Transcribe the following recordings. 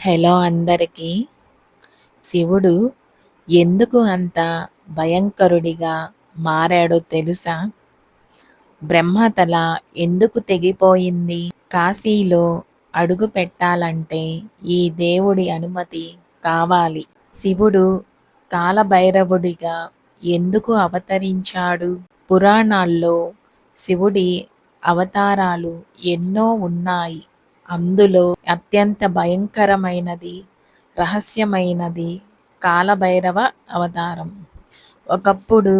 Hello అందరికీ. శివుడు ఎందుకు అంత భయంకరుడిగా మారాడో తెలుసా? బ్రహ్మతల ఎందుకు తెగిపోయింది? కాశీలో అడుగు పెట్టాలంటే ఈ దేవుడి అనుమతి కావాలి. శివుడు కాలభైరవుడిగా ఎందుకు అవతరించాడు? పురాణాల్లో శివుడి అవతారాలు ఎన్నో ఉన్నాయి. అందులో అత్యంత భయంకరమైనది రహస్యమైనది కాలభైరవ అవతారం. ఒకప్పుడు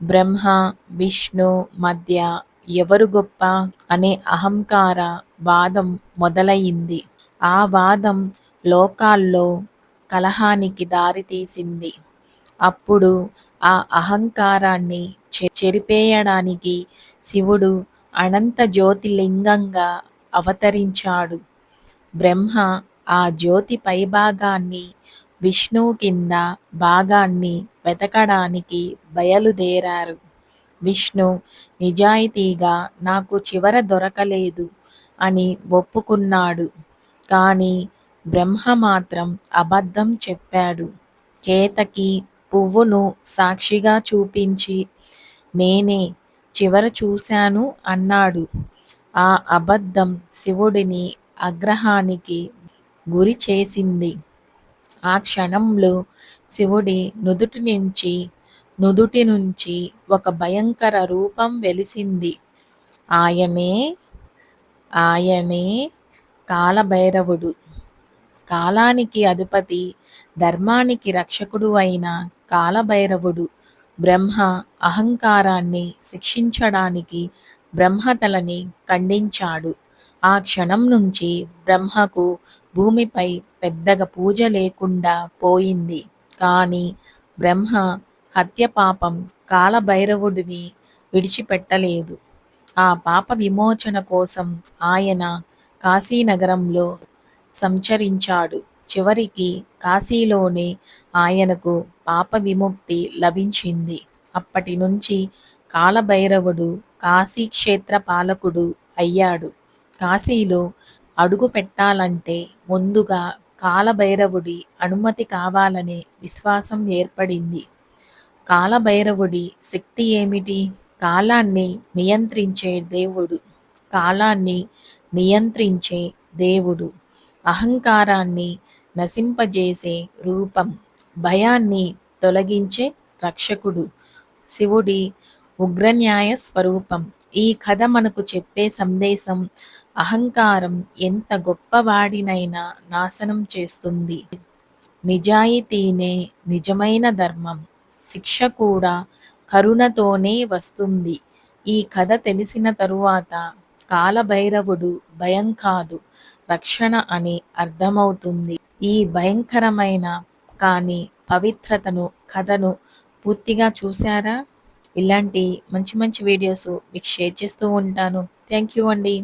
బ్రహ్మ విష్ణు మధ్య ఎవరు గొప్ప అనే అహంకార వాదం మొదలయింది ఆ వాదం లోకాల్లో కలహానికి దారితీసింది. అప్పుడు ఆ అహంకారాన్ని చెరిపేయడానికి శివుడు అనంత జ్యోతిలింగంగా అవతరించాడు. బ్రహ్మ ఆ జ్యోతి పైభాగాన్ని విష్ణువు కింద భాగాన్ని వెతకడానికి బయలుదేరారు. విష్ణు నిజాయితీగా నాకు చివర దొరకలేదు అని ఒప్పుకున్నాడు. కానీ బ్రహ్మ మాత్రం అబద్ధం చెప్పాడు. కేతకి పువ్వును సాక్షిగా చూపించి నేనే చివర చూశాను అన్నాడు. ఆ అబద్ధం శివుడిని ఆగ్రహానికి గురి చేసింది. ఆ క్షణంలో శివుడి నుదుటి నుంచి నుదుటి నుంచి ఒక భయంకర రూపం వెలిసింది. ఆయనే ఆయనే కాలభైరవుడు. కాలానికి అధిపతి ధర్మానికి రక్షకుడు అయిన కాలభైరవుడు. బ్రహ్మ అహంకారాన్ని శిక్షించడానికి బ్రహ్మతలని ఖండించాడు. ఆ క్షణం నుంచి బ్రహ్మకు భూమిపై పెద్దగా పూజ లేకుండా పోయింది. కానీ బ్రహ్మ హత్య పాపం కాలభైరవుడిని విడిచిపెట్టలేదు. ఆ పాప విమోచన కోసం ఆయన కాశీనగరంలో సంచరించాడు. చివరికి కాశీలోనే ఆయనకు పాప విముక్తి లభించింది. అప్పటి నుంచి కాలభైరవుడు కాశీక్షేత్ర పాలకుడు అయ్యాడు. కాశీలో అడుగు పెట్టాలంటే ముందుగా కాలభైరవుడి అనుమతి కావాలనే విశ్వాసం ఏర్పడింది. కాలభైరవుడి శక్తి ఏమిటి? కాలాన్ని నియంత్రించే దేవుడు. కాలాన్ని నియంత్రించే దేవుడు. అహంకారాన్ని నశింపజేసే రూపం. భయాన్ని తొలగించే రక్షకుడు. శివుడి ఉగ్రన్యాయ స్వరూపం. ఈ కథ మనకు చెప్పే సందేశం అహంకారం ఎంత గొప్పవాడినైనా నాశనం చేస్తుంది. నిజాయితీనే నిజమైన ధర్మం శిక్ష కూడా కరుణతోనే వస్తుంది. ఈ కథ తెలిసిన తరువాత కాలభైరవుడు భయం కాదు రక్షణ అని అర్థమవుతుంది. ఈ భయంకరమైన కానీ పవిత్రతను కథను పూర్తిగా చూశారా? ఇలాంటి మంచి మంచి వీడియోస్ మీకు షేర్ చేస్తూ ఉంటాను. థ్యాంక్ యూ అండి.